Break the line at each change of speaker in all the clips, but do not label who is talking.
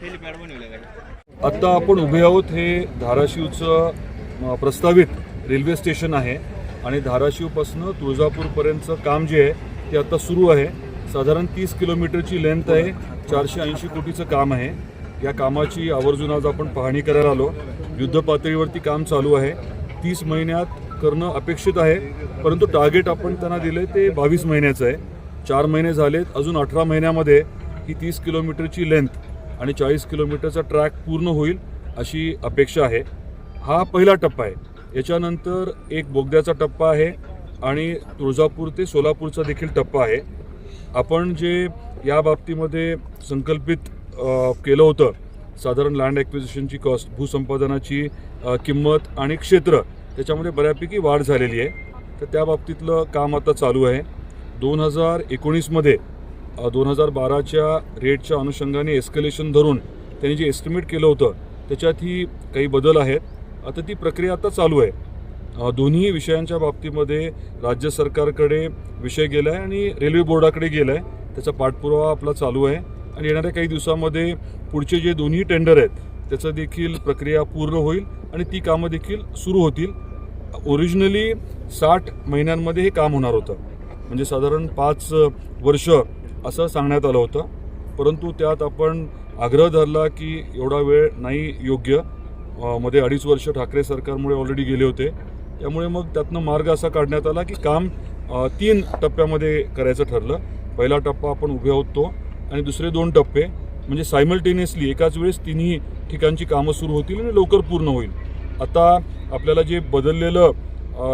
फेरि प्यार पनि होला आत्ता आपण उभे आहोत हे धाराशिवचं प्रस्तावित रेल्वे स्टेशन आहे. आणि धाराशिवपासनं तुळजापूरपर्यंतचं काम जे आहे ते आता सुरू आहे. साधारण तीस किलोमीटरची लेंथ आहे. चारशे ऐंशी कोटीचं काम आहे. या कामाची आवर्जून आज आपण पाहणी करायला आलो. युद्ध पातळीवरती काम चालू आहे. तीस महिन्यात करणं अपेक्षित आहे. परंतु टार्गेट आपण त्यांना दिले ते बावीस महिन्याचं आहे. चार महिने झालेत. अजून अठरा महिन्यामध्ये ही तीस किलोमीटरची लेंथ आणि चाळीस किलोमीटरचा ट्रॅक पूर्ण होईल अशी अपेक्षा आहे. हा पहिला टप्पा आहे. याच्यानंतर एक बोगद्याचा टप्पा आहे आणि तुळजापूर ते सोलापूरचा देखील टप्पा आहे. आपण जे या बाबतीमध्ये संकल्पित केलं होतं साधारण लँड ॲक्विजिशनची कॉस्ट भूसंपादनाची किंमत आणि क्षेत्र त्याच्यामध्ये बऱ्यापैकी वाढ झालेली आहे. तर त्या बाबतीतलं काम आता चालू आहे. दोन हजार एकोणीसमध्ये दोन हजार बाराच्या रेटच्या अनुषंगाने एस्केलेशन धरून त्यांनी जे एस्टिमेट केलं होतं त्याच्यातही काही बदल आहेत. आता ती प्रक्रिया आता चालू आहे. दोन्ही विषयांच्या बाबतीमध्ये राज्य सरकारकडे विषय गेला आहे आणि रेल्वे बोर्डाकडे गेला आहे त्याचा पाठपुरावा आपला चालू आहे. आणि येणाऱ्या काही दिवसामध्ये पुढचे जे दोन्ही टेंडर आहेत त्याचं देखील प्रक्रिया पूर्ण होईल आणि ती कामं देखील सुरू होतील. ओरिजिनली साठ महिन्यांमध्ये हे काम होणार होतं. म्हणजे साधारण पाच वर्ष असं सांगण्यात आलं होतं. परंतु त्यात आपण आग्रह धरला की एवढा वेळ नाही योग्य. मध्ये अडीच वर्ष ठाकरे सरकारमुळे ऑलरेडी गेले होते. त्यामुळे मग त्यातनं मार्ग असा काढण्यात आला की काम तीन टप्प्यामध्ये करायचं ठरलं. पहिला टप्पा आपण उभे आहोत तो आणि दुसरे दोन टप्पे. म्हणजे सायमल्टेनियसली एकाच वेळेस तिन्ही ठिकाणची कामं सुरू होतील आणि लवकर पूर्ण होईल. आता आपल्याला जे बदललेलं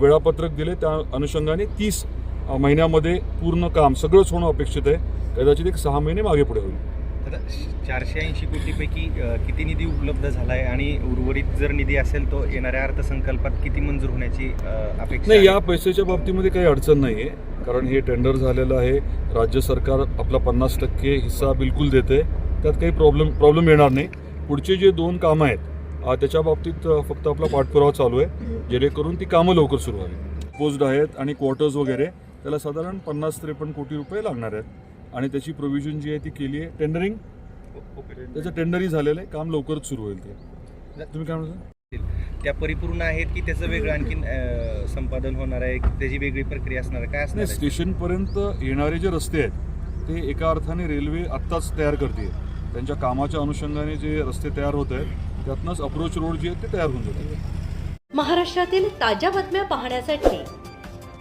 वेळापत्रक दिले त्या अनुषंगाने तीस महिन्यामध्ये पूर्ण काम सगळंच होणं अपेक्षित आहे. कदाचित एक सहा महिने मागे पुढे होईल.
आता चारशे ऐंशी कोटीपैकी किती निधी उपलब्ध झाला आहे आणि उर्वरित जर निधी असेल तो येणाऱ्या अर्थसंकल्पात किती मंजूर होण्याची अपेक्षा
नाही? या पैशाच्या बाबतीमध्ये काही अडचण नाही आहे कारण हे टेंडर झालेलं आहे. राज्य सरकार आपला पन्नास टक्के हिस्सा बिलकुल देते त्यात काही प्रॉब्लेम प्रॉब्लेम येणार नाही. पुढचे जे दोन कामं आहेत त्याच्या बाबतीत फक्त आपला पाठपुरावा चालू आहे. जेणेकरून ती कामं लवकर सुरू व्हावी. पोस्ट आहेत आणि क्वार्टर्स वगैरे. त्याला साधारण पन्नास त्रेपन्न कोटी रुपये लागणार आहेत. आणि त्याची प्रोव्हिजन जी आहे ती केली आहे टेंडरिंग त्याचं टेंडरही झालेलं आहे. काम लवकरच सुरू होईल ते. तुम्ही काय म्हणता?
त्या परिपूर्ण आहेत की त्याचं वेगळं आणखीन संपादन होणार आहे? त्याची वेगळी प्रक्रिया असणार आहे? काय असणार?
स्टेशनपर्यंत येणारे जे रस्ते आहेत ते एका अर्थाने रेल्वे आत्ताच तयार करते. त्यांच्या कामाच्या अनुषंगाने जे रस्ते तयार होत आहेत त्यातनंच अप्रोच रोड जे आहेत ते तयार होऊन जातात.
महाराष्ट्रातील ताज्या बातम्या पाहण्यासाठी